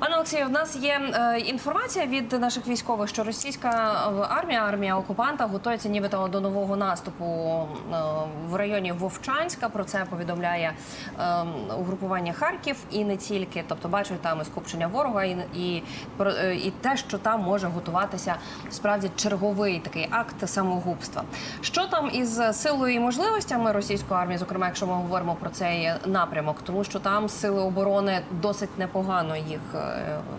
Пане Олексію, в нас є е, інформація від наших військових, що російська е, армія, армія окупанта готується нібито до нового наступу е, в районі Вовчанська. Про це повідомляє угрупування Харків і не тільки. Тобто, бачать там і скупчення ворога, і, і, і те, що там може готуватися справді черговий такий акт самогубства. Що там із силою і можливостями російської армії, зокрема, якщо ми говоримо про цей напрямок, тому що там сили оборони досить непогано їх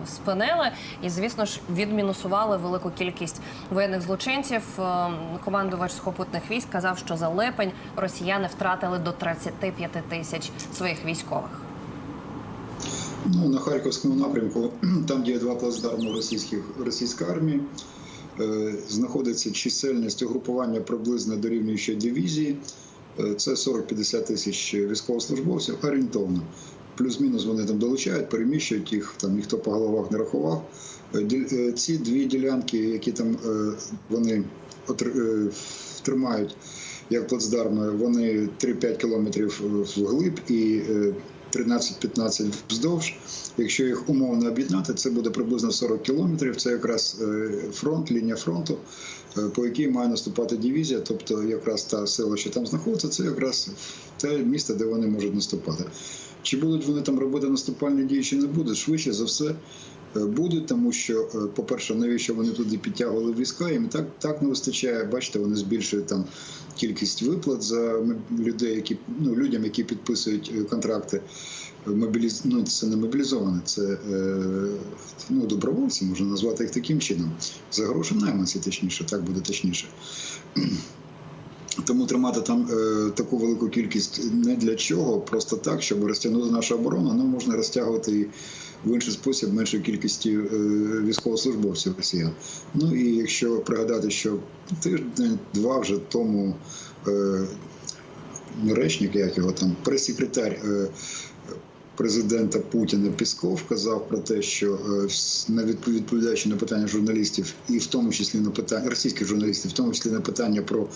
спинили, і звісно ж відмінусували велику кількість воєнних злочинців. Е, Командувач сухопутних військ казав, що за липень росіяни втратили до 35 тисяч своїх військових. Ну, на Харківському напрямку, там, є два плацдарми російських російської армії, е, знаходиться чисельність угрупування приблизно дорівнюючої дивізії. Е, Це 40-50 тисяч військовослужбовців орієнтовно. Плюс-мінус вони там долучають, переміщують їх, там ніхто по головах не рахував. Е, е, Ці дві ділянки, які там е, вони тримають як плацдарми, вони 3-5 кілометрів вглиб і 13-15 вздовж. Якщо їх умовно об'єднати, це буде приблизно 40 кілометрів. Це якраз е, фронт, лінія фронту, е, по якій має наступати дивізія. Тобто, якраз та сила, що там знаходиться, це якраз те місце, де вони можуть наступати. Чи будуть вони там робити наступальні дії, чи не будуть? Швидше за все е, будуть, тому що, е, по-перше, навіщо вони туди підтягували війська, їм так, так не вистачає. Бачите, вони збільшують там кількість виплат за людей, які ну людям, які підписують е, контракти. Мобіліз... Ну, це не мобілізовані, це ну, добровольці, можна назвати їх таким чином. За гроші найманці, точніше, так буде точніше. Тому тримати там е, таку велику кількість не для чого, просто так, щоб розтягнути нашу оборону, нам можна розтягувати і в інший спосіб меншу кількість е, військовослужбовців росіян. Ну і якщо пригадати, що тиждень-два вже тому е, речник, як його там, прес-секретар е, президента Путіна Пісков казав про те, що е, на відповідаючи на питання журналістів, і в тому числі на питання російських журналістів, в тому числі на питання про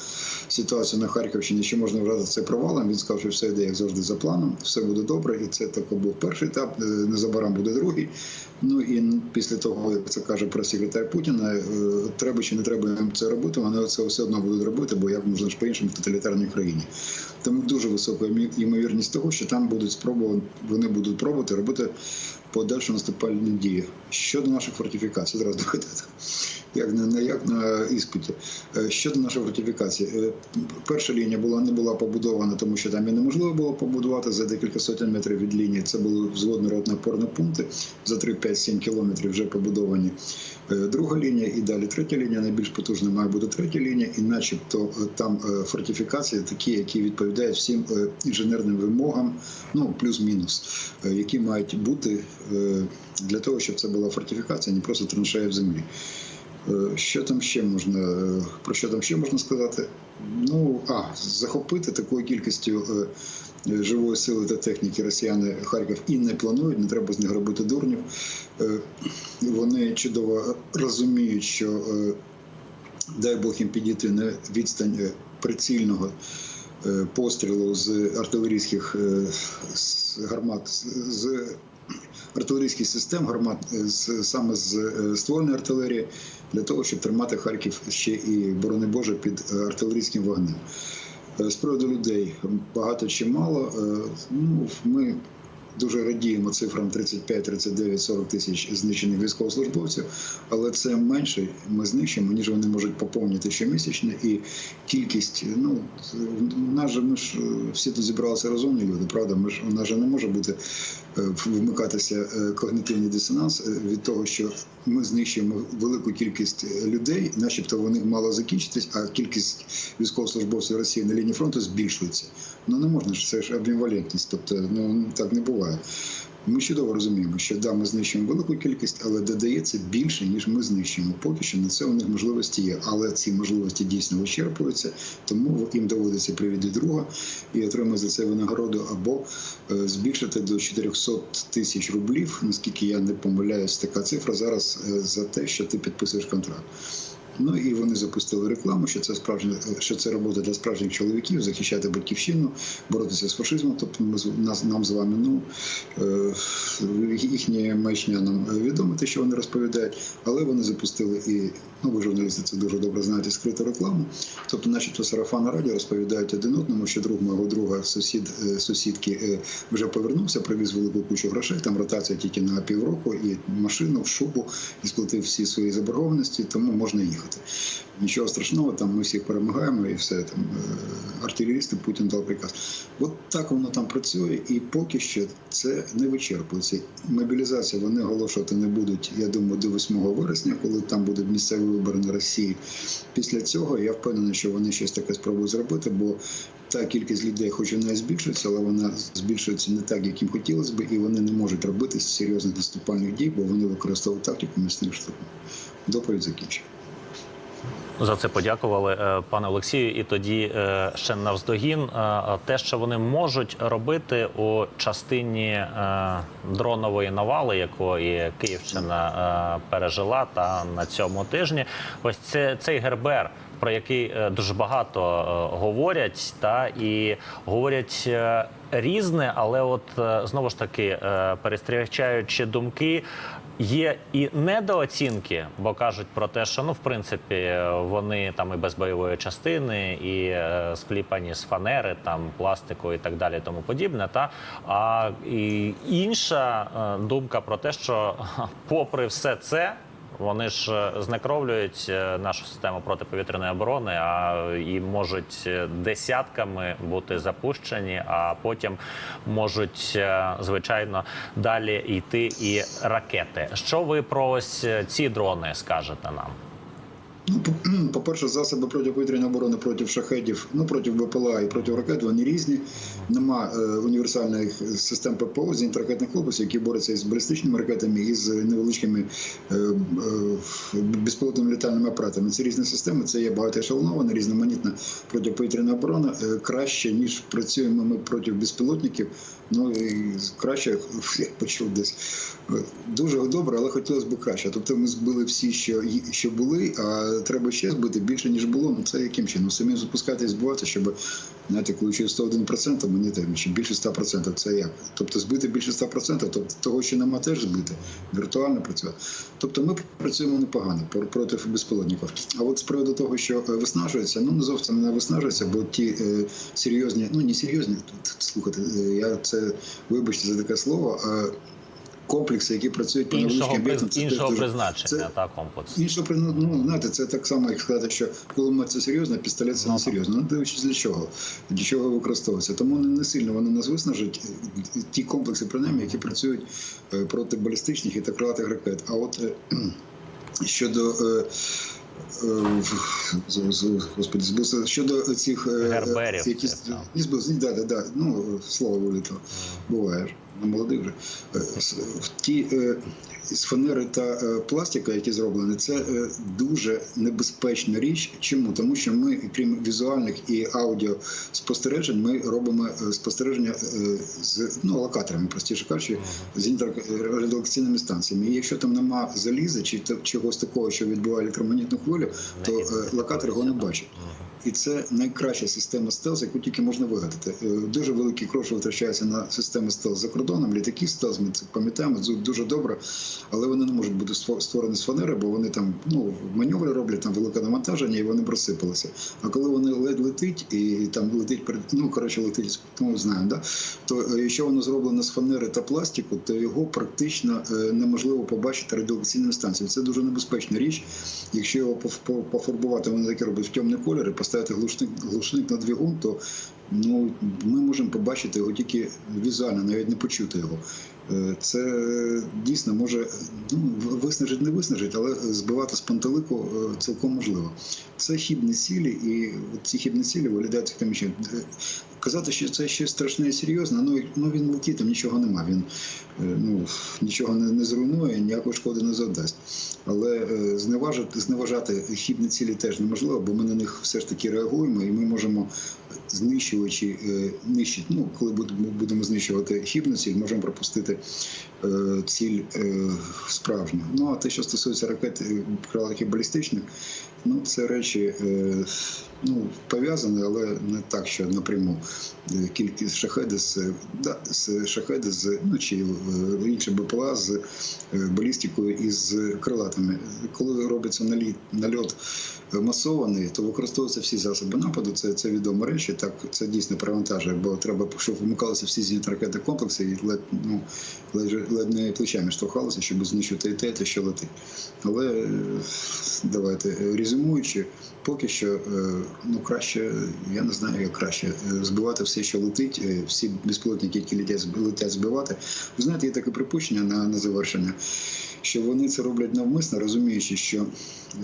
ситуацію на Харківщині, чи можна вважати це провалом. Він сказав, що все йде як завжди за планом, все буде добре, і це тако був перший етап. е, Незабаром буде другий. Ну і після того, як це каже прес-секретар Путіна, е, треба чи не треба їм це робити, вони це все одно будуть робити, бо як можна ж по-іншому в тоталітарній країні. Тому дуже висока ймовірність того, що там будуть спробувати, вони будуть пробувати робити подальшу наступальні дії. Щодо наших фортифікацій, зараз доведете, Як на як на іспиті. Е, Щодо нашої фортифікації, Е, перша лінія була не була побудована, тому що там і неможливо було побудувати за декілька сотень метрів від лінії. Це були взводно ротно опорні пункти за 3-5-7 кілометрів вже побудовані. Е, Друга лінія і далі третя лінія. Найбільш потужна має бути третя лінія, і начебто е, там е, фортифікації такі, які відповідають всім інженерним вимогам, ну плюс-мінус, які мають бути для того, щоб це була фортифікація, не просто траншея в землі. Що там ще можна про що там ще можна сказати? Ну а захопити такою кількістю живої сили та техніки росіяни Харків і не планують, не треба з них робити дурнів. Е, Вони чудово розуміють, що е, дай Бог їм підійти на відстань е, прицільного пострілу з артилерійських з гармат з- артилерійських систем, гармат з саме з ствольної артилерії, для того, щоб тримати Харків ще і борони Боже під артилерійським вогнем. Е, З приводу людей багато чи мало. е, Ну ми дуже радіємо цифрам 35, 39, 40 тисяч знищених військовослужбовців, але це менше ми знищимо, ніж вони можуть поповнити щомісячно. І кількість, ну нас же ми ж е, всі тут зібралися розумні люди, правда? Ми ж у нас же не може бути е, вмикатися е, когнітивний дисонанс від того, що ми знищуємо велику кількість людей, начебто вони мало закінчитись, а кількість військовослужбовців Росії на лінії фронту збільшується. Ну не можна ж це ж амбівалентність, тобто ну так не буває. Ми чудово розуміємо, що да, ми знищуємо велику кількість, але додається більше, ніж ми знищуємо. Поки що на це у них можливості є, але ці можливості дійсно вичерпуються, тому їм доводиться привіди друга і отримати за це винагороду або е, збільшити до 400 тисяч рублів, наскільки я не помиляюсь, така цифра зараз е, за те, що ти підписуєш контракт. Ну і вони запустили рекламу, що це справжня, що це робота для справжніх чоловіків, захищати батьківщину, боротися з фашизмом. Тобто ми нас нам з вами ну е, їхні маячня нам відомо те, що вони розповідають, але вони запустили і ну ви журналісти це дуже добре знаєте, скриту рекламу. Тобто, начебто сарафан радіо розповідають один одному, що друг мого друга, сусід е, сусідки е, вже повернувся, привіз велику кучу грошей. Там ротація тільки на півроку, і машину, в шубу, і сплатив всі свої заборгованості, тому можна їхати. Нічого страшного, там ми всіх перемагаємо і все там е, артилерісти Путін дав приказ. От так воно там працює, і поки що це не вичерпується. Мобілізація вони оголошувати не будуть. Я думаю, до 8 вересня, коли там будуть місцеві вибори на Росії. Після цього я впевнений, що вони щось таке спробують зробити, бо та кількість людей, хоч і не збільшується, але вона збільшується не так, як їм хотілося б, і вони не можуть робити серйозних наступальних дій, бо вони використовують тактику міцних штурмів. Доповідь закінчена. За це подякували е, пане Олексію. І тоді е, ще навздогін е, те, що вони можуть робити у частині дронової навали, якої Київщина пережила та на цьому тижні. Ось це цей гербер. Про який дуже багато говорять, та і говорять різне, але от знову ж таки перестрічаючи думки, Є і недооцінки, бо кажуть про те, що ну в принципі вони там і без бойової частини, і е, скліпані з фанери, там пластику і так далі, тому подібне. Та а і інша е, думка про те, що попри все це. Вони ж е, знекровлюють е, нашу систему протиповітряної оборони, а і можуть е, десятками бути запущені, а потім можуть звичайно далі йти і ракети. Що ви про ось ці дрони скажете нам? Ну, по- по-перше, засоби протиповітряної оборони проти шахедів, ну проти БПЛА і проти ракет, вони різні. Нема е, універсальних систем ППО зенітно-ракетних комплексів, які борються із балістичними ракетами і з невеличкими е, е, безпілотними літальними апаратами. Це різні системи, це є багатоешелонована, різноманітна протиповітряна оборона. Е, краще, ніж працюємо ми проти безпілотників. Ну і краще, я почув десь е, дуже добре, але хотілося б краще. Тобто ми збили всі, що, що були, а треба ще збити більше, ніж було. Ну це яким чином? Самі запускати і збивати, щоб знаєте, коли ще 101%, мені там ще більше 100%. Це як? Тобто збити більше 100%, тобто того, що нема, теж збити. Віртуально працювати. Тобто ми працюємо непогано про- проти безпілотників. А от з приводу того, що е, виснажується, ну не зовсім не виснажується, бо ті е, серйозні, ну не серйозні, тут, слухайте, е, я це вибачте за таке слово. А комплекси, які працюють по Іншого, невеличким об'єктам, це іншого дуже- призначення це- та комплекс. При- ну, ну, знаєте, це так само, як сказати, що кулемет це серйозно, пістолет це Ну, не серйозно. Ну дивлячись для чого, для чого використовується. Тому не, сильно вони нас виснажать ті комплекси, принаймні, які працюють е, проти балістичних і та крилатих ракет. А от е, щодо. е, Господи, збився. щодо цих Герберів які цих, так. ні, да, да, да, ну слово вилітало. Буває не молодий вже. Е, Ті е, з фанери та е, пластика, які зроблені, це дуже небезпечна річ. Чому? Тому що ми, крім візуальних і аудіо спостережень, ми робимо спостереження з ну, локаторами, простіше кажучи, з радіолокаційними станціями. І якщо там нема заліза чи чогось такого, що відбуває електромагнітну хвилю, то локатор його не бачить. І це найкраща система стелс, яку тільки можна вигадати. Е, Дуже великі гроші витрачаються на системи стелс за кордоном. Літаки стелс, ми це пам'ятаємо, дуже добре, але вони не можуть бути створені з фанери, бо вони там ну маневри роблять там велике навантаження, і вони б розсипалися. А коли вони ледь летить і там летить ну коротше летить, ну знаємо, да то е, якщо воно зроблено з фанери та пластику, то його практично е, неможливо побачити радіолокаційними станціями. Це дуже небезпечна річ. Якщо його пофарбувати, вони такі роблять в темний колір і поставити глушник, глушник на двигун, то ну, ми можемо побачити його тільки візуально, навіть не почути його. Е, Це дійсно може ну, виснажить, не виснажить, але збивати з пантелику е, цілком можливо. Це хібні цілі, і ці хібні цілі виглядають. Е, казати, що це ще страшне і серйозне, ну, ну він летить, там нічого нема. Він е, ну, нічого не, не зруйнує, ніякої шкоди не завдасть. Але е, зневажати, зневажати хібні цілі теж неможливо, бо ми на них все ж таки реагуємо, і ми можемо знищуючи, е, нищити. Ну, коли будемо, знищувати хібну ціль, можемо пропустити ціль справжню. Ну а те, що стосується ракет крилатих балістичних, ну це речі ну, пов'язані, але не так, що напряму. Е, Кількість шахеди з, е, да, з шахеди з ну чи е, інші БПЛА з е, балістикою і з крилатими. Коли робиться наліт, нальот масований, то використовуються всі засоби нападу. Це, це відомі речі. Так це дійсно перевантажує, бо треба, щоб вмикалися всі зенітно ракетні комплекси і ледь, ну, ледь, не плечами штовхалися, щоб знищити і те, те, що летить. Але давайте резюмуючи, поки що ну краще, я не знаю, як краще е, збивати все, що летить, е, всі безпілотники, які летять, летять збивати. Ви знаєте, є таке припущення на, на завершення, що вони це роблять навмисно, розуміючи, що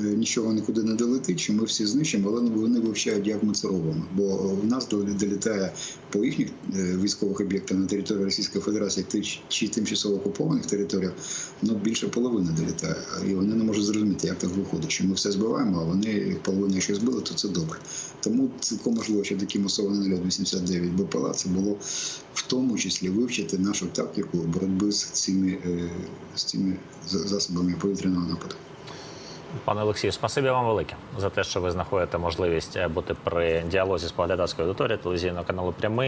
е, нічого нікуди не долетить, що ми всі знищимо, але вони вивчають, як ми це робимо. Бо в нас долітає по їхніх е, військових об'єктах на території Російської Федерації чи тимчасово окупованих територіях, ну більше половини долітає. І вони не можуть зрозуміти, як так виходить, що ми все збиваємо, а вони половину, якщо збили, то це добре. Тому цілком можливо, що такий масований нальот 89 БПЛА це було в тому числі вивчити нашу тактику боротьби з цими, е, з цими засобами повітряного нападу. Пане Олексію, спасибі вам велике за те, що ви знаходите можливість е, бути при діалозі з поглядацькою аудиторією телевізійного каналу Прямий.